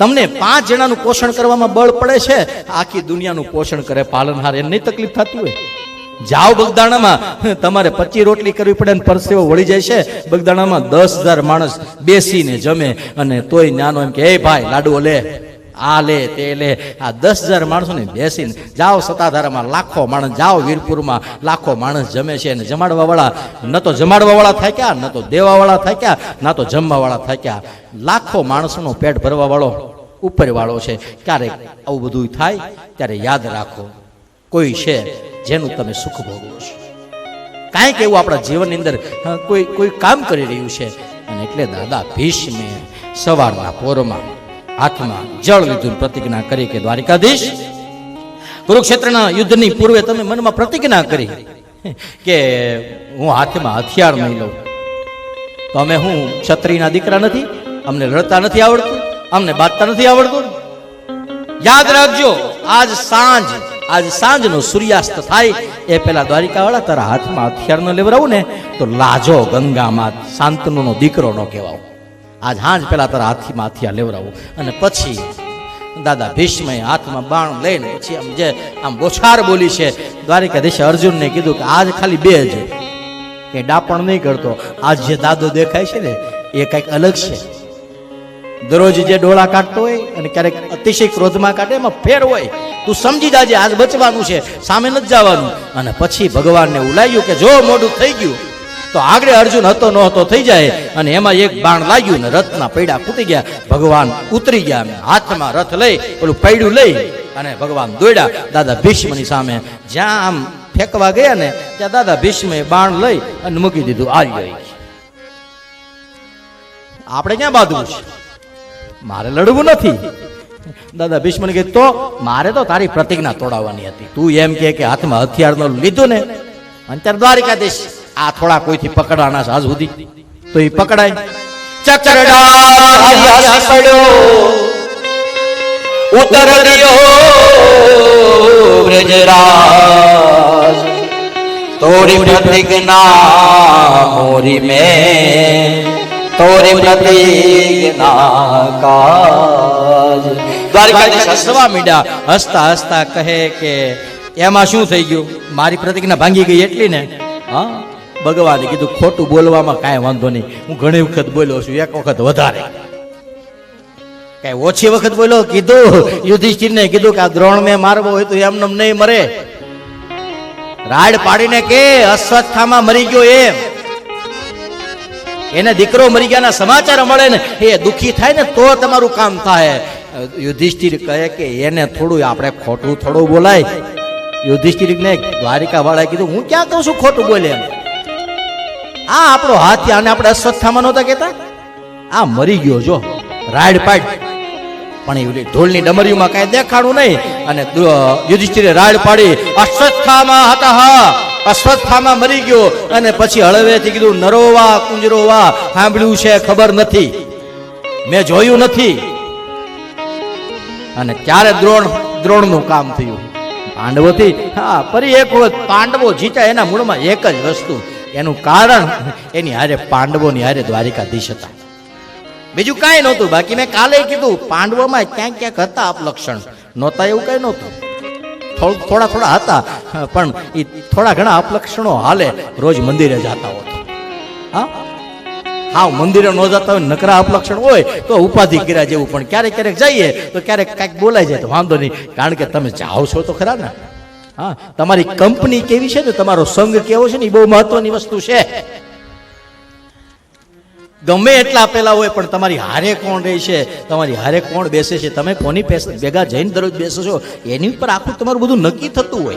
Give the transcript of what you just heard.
તમને પાંચ જણાનું પોષણ કરવામાં બળ પડે છે, આખી દુનિયાનું પોષણ કરે, પાલનહાર, એની તકલીફ થતી હોય. જાઓ બગદાણામાં, તમારે પચી રોટલી કરવી પડે અને પરસેવો વળી જાય છે. બગદાણામાં દસ હજાર માણસ બેસીને જમે અને તોય નાનો એમ કે, એ ભાઈ, લાડુઓ લે. આ લે, તે લે. આ દસ હજાર માણસોને બેસીને જાઓ સત્તાધારામાં, લાખો માણસ જાઓ વીરપુરમાં, લાખો માણસ જમે છે અને જમાડવાવાળા, ન તો જમાડવાવાળા થાક્યા, ન તો દેવાવાળા થાક્યા, ના તો જમવાવાળા થાક્યા. લાખો માણસોનું પેટ ભરવાવાળો, ઉપરવાળો છે. ક્યારેક આવું બધું થાય, ત્યારે યાદ રાખો, કોઈ છે જેનું તમે સુખ ભોગવો છો. કાંઈક એવું આપણા જીવનની અંદર કોઈ કોઈ કામ કરી રહ્યું છે. અને એટલે દાદા ભીષ્મે સવારના પોરમાં હાથમાં જળ લીધું પ્રતિજ્ઞા કરી કે દ્વારિકાધીશ, કુરુક્ષેત્રના યુદ્ધની પૂર્વે તમે મનમાં પ્રતિજ્ઞા કરી કે હું હાથમાં હથિયાર નહીં લઉં. તો અમે હું ક્ષત્રિયના દીકરા નથી, અમને લડતા નથી આવડતું, અમને બાંધતા નથી આવડતું. યાદ રાખજો, આજ સાંજ, આજ સાંજનો સૂર્યાસ્ત થાય, એ પેલા દ્વારિકાવાળા તારા હાથમાં હથિયાર ન લેવડાવું ને, તો લાજો ગંગામાં શાંતનુનો દીકરો ન કહેવાવ. આજ હાંજ પેલા તારા હાથીમાં હથિયાર લેવડાવું. અને પછી દાદા ભીષ્મએ હાથમાં બાણ લઈને પછી આમ જે આમ બોછાર બોલી છે, દ્વારિકાધીશે અર્જુનને કીધું કે આજ ખાલી બે જ. કે ડાપણ નહીં કરતો. આજ જે દાદો દેખાય છે ને, એ કંઈક અલગ છે. દરરોજ જે ડોળા કાઢતો હોય અને ક્યારેક અતિશય ક્રોધમાં કાઢે, એમાં ફેર હોય. તું સમજી જાજે આજ બચવાનું છે, સામે નથી જવાનું. અને પછી ભગવાનને ઉલાયું કે જો મોડું થઈ ગયું તો આગળ અર્જુન હતો ન થઈ જાય. અને એમાં એક બાણ લાગ્યું ને રથના પૈડા ફૂટી ગયા. ભગવાન ઉતરી ગયા હાથમાં રથ લઈ પેલું પૈડું લઈ અને ભગવાન દોડ્યા દાદા ભીષ્મની સામે જ્યાં આમ ફેંકવા ગયા ને, ત્યાં દાદા ભીષ્મે બાણ લઈ અને મૂકી દીધું આલ્યો આપણે ક્યાં બાંધવું છે? મારે લડવું નથી. દાદા ભીષ્મને કહે, તો મારે તો તારી પ્રતિજ્ઞા તોડાવવાની હતી. તું એમ કે હાથમાં હથિયાર લીધું ને. અને ત્યારે દ્વારિકાધીશ. આ થોડા કોઈથી પકડાના છે આજ સુધી? તો એ પકડાય. ચકરડા પડ્યો ઉતર દિયો બ્રજરાજ. તોરી પ્રતિજ્ઞા મોરી મે. તોરી પ્રતિજ્ઞા કાજ. દ્વારકાધીશ હસવા મીડ્યા. હસતા હસતા કહે કે, એમાં શું થઈ ગયું? મારી પ્રતિજ્ઞા ભાંગી ગઈ એટલી ને? હા? ભગવાને કીધું, ખોટું બોલવામાં કાંઈ વાંધો નહીં. હું ઘણી વખત બોલ્યો છું, એક વખત વધારે. કઈ ઓછી વખત બોલ્યો, કીધું, યુધિષ્ઠિરને કીધું કે આ દ્રોણ મેં મારવો હોય તો એમને નહીં મરે. રાડ પાડીને કે અસ્વસ્થામાં મરી ગયો એમ. એને દીકરો મરી ગયાના સમાચાર મળે ને, એ દુખી થાય ને, તો તમારું કામ થાય. યુધિષ્ઠિર કહે કે, એને થોડું, આપણે ખોટું થોડું બોલાય. યુધિષ્ઠિર ને દ્વારિકા વાળાએ કીધું, હું ક્યાં કહું છું ખોટું બોલે એમ? આ આપણો હાથી આને આપણે અશ્વત્થામાં નહોતા કહેતા? આ મરી ગયો, જો. રાડ પાડ. પણ એ ઢોલની ડમરીઓમાં કાંઈ દેખાડું નહીં. અને યુધિષ્ઠિરે રાડ પાડી. અશ્વત્થામાં હતા. હા અશ્વત્થામાં મરી ગયો. અને પછી હળવેથી કીધું, નરોવા, કુંજરોવા. સાંભળ્યું છે, ખબર નથી. મેં જોયું નથી. અને ત્યારે દ્રોણ, દ્રોણનું કામ થયું? પાંડવોથી? હા, ફરી એક વખત પાંડવો જીતા એના મૂળમાં એક જ વસ્તુ. એનું કારણ એની હારે પાંડવોની હારે દ્વારિકાધીશ હતા. બીજું કાંઈ નહોતું. બાકી મેં કાલે કીધું, પાંડવોમાં ક્યાંક ક્યાંક હતા અપલક્ષણ. નહોતા એવું કંઈ નહોતું. થોડ- થોડા હતા, પણ એ થોડા ઘણા અપલક્ષણો હાલે રોજ મંદિરે જતા હોત હા? હા મંદિરે ન જતા હોય, નકરા અપલક્ષણ હોય, તો ઉપાધિ કર્યા જેવું. પણ ક્યારેક ક્યારેક જઈએ, તો ક્યારેક કાંઈક બોલાય જાય, તો વાંધો નહીં. કારણ કે તમે જાઓ છો તો ખરા ને? હા, તમારી કંપની કેવી છે? ને તમારો સંઘ કેવો છે ને? એ બહુ મહત્વની વસ્તુ છે. ગમે એટલા આપેલા હોય, પણ તમારી હારે કોણ રહે છે? તમારી હારે કોણ બેસે છે? તમે કોની ભેગા જઈને દરરોજ બેસો છો? એની ઉપર આખું તમારું બધું નક્કી થતું હોય.